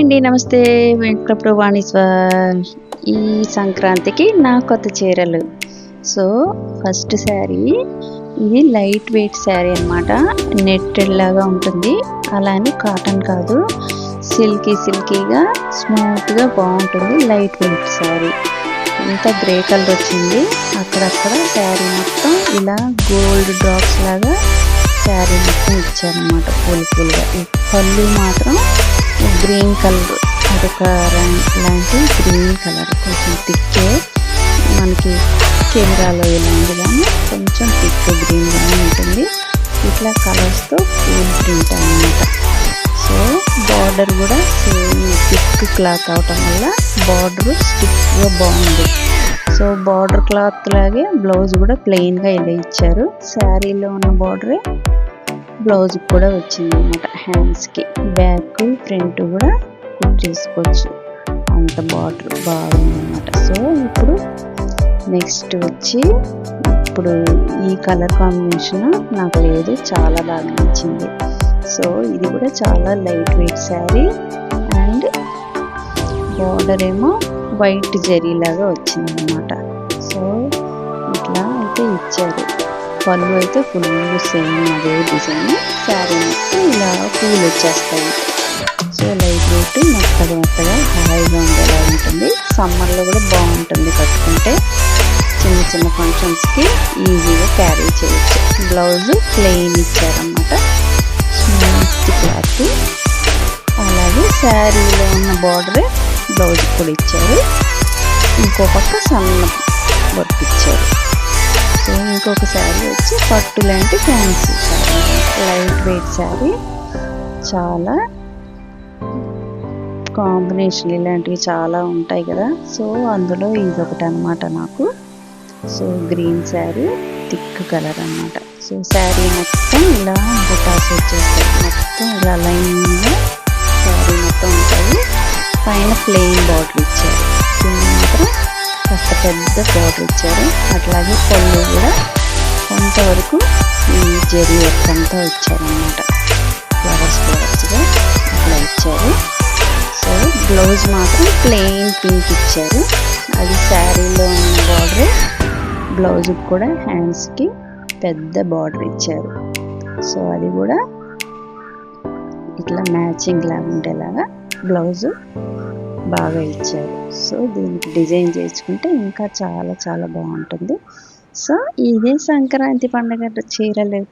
అండి నమస్తే. వెంకటప్రభు వాణీశ్వర్ ఈ సంక్రాంతికి నా కొత్త చీరలు. సో ఫస్ట్ శారీ ఇది లైట్ వెయిట్ శారీ అనమాట నెట్టెడ్ లాగా ఉంటుంది. అలానే కాటన్ కాదు. సిల్కీ సిల్కీగా స్మూత్గా బాగుంటుంది లైట్ వెయిట్ శారీ. ఇంత గ్రే కలర్ వచ్చింది. అక్కడక్కడ శారీ మొత్తం ఇలా గోల్డ్ డ్రాప్స్ లాగా శారీ మొత్తం ఇచ్చారనమాట పూలు పూలుగా. ఈ పళ్ళు మాత్రం గ్రీన్ కలర్ అదొక లాంటి గ్రీన్ కలర్ కొంచెం థిక్ మనకి కెమెరాలో ఇలా ఉంది కానీ కొంచెం థిక్ గ్రీన్గా ఉంటుంది. ఇట్లా కలర్స్తో పూల్ ప్రింట్ అనమాట సో బార్డర్ కూడా సేమ్ థిక్ క్లాత్ అవటం వల్ల బార్డర్ స్టిక్గా బాగుంది. సో బార్డర్ క్లాత్ లాగే బ్లౌజ్ కూడా ప్లెయిన్గా ఇలా ఇచ్చారు. శారీలో ఉన్న బార్డరే బ్లౌజ్ కూడా వచ్చింది అనమాట హ్యాండ్స్కి బ్యాక్ ఫ్రంట్ కూడా కుక్ చేసుకోవచ్చు. అంత బార్డర్ బాగుంది అనమాట సో ఇప్పుడు నెక్స్ట్ వచ్చి ఇప్పుడు ఈ కలర్ కాంబినేషన్ నాకు లేదు చాలా బాగా నచ్చింది. సో ఇది కూడా చాలా light weight sari and border ఏమో వైట్ జరీ లాగా వచ్చింది అనమాట సో ఇట్లా అయితే ఇచ్చారు. పళ్ళు అయితే ఫుల్ సేమ్ అదే డిజైన్. శారీ మొత్తం ఇలా పూలు వచ్చేస్తాయి. సో లైట్ వెయిట్ మెత్తగా మెత్తగా హాయిగా ఉండేలా ఉంటుంది. సమ్మర్లో కూడా బాగుంటుంది కట్టుకుంటే. చిన్న చిన్న ఫంక్షన్స్కి ఈజీగా క్యారీ చేయొచ్చు. బ్లౌజ్ ప్లెయిన్ ఇచ్చారనమాట స్మూత్ క్లాత్. అలాగే శారీలో ఉన్న బార్డరే బ్లౌజ్ కూడా ఇచ్చారు. ఇంకో పక్క సన్న వర్క్ ఇచ్చారు. సేమ్ ఇంకొక శారీ వచ్చి పట్టు లాంటి fancy sari light weight sari చాలా కాంబినేషన్ ఇలాంటివి చాలా ఉంటాయి కదా. సో అందులో ఇది ఒకటి అనమాట నాకు. So green sari thick colour అనమాట సో శారీ మొత్తం ఇలా బుటాస్ వచ్చేస్తాయి. మొత్తం ఇలా లైన్గా శారీ మొత్తం ఉంటుంది పైన ప్లెయిన్ బాటిల్ ఇచ్చారు. మాత్రం కాస్త పెద్ద బార్డర్ ఇచ్చారు. అట్లాగే పళ్ళు కూడా కొంతవరకు ఈ అంతా ఇచ్చారనమాట ఫ్లవర్స్ ఫ్లవర్స్గా అట్లా ఇచ్చారు. సో బ్లౌజ్ మాత్రం ప్లెయిన్ పింక్ ఇచ్చారు. అది శారీలో ఉన్న బార్డర్ బ్లౌజ్కి కూడా హ్యాండ్స్కి పెద్ద బార్డర్ ఇచ్చారు. సో అది కూడా ఇట్లా మ్యాచింగ్ లాగా ఉండేలాగా బ్లౌజు బాగా ఇచ్చారు. సో దీనికి డిజైన్ చేసుకుంటే ఇంకా చాలా చాలా బాగుంటుంది. సో ఇదే సంక్రాంతి పండుగ చీరలు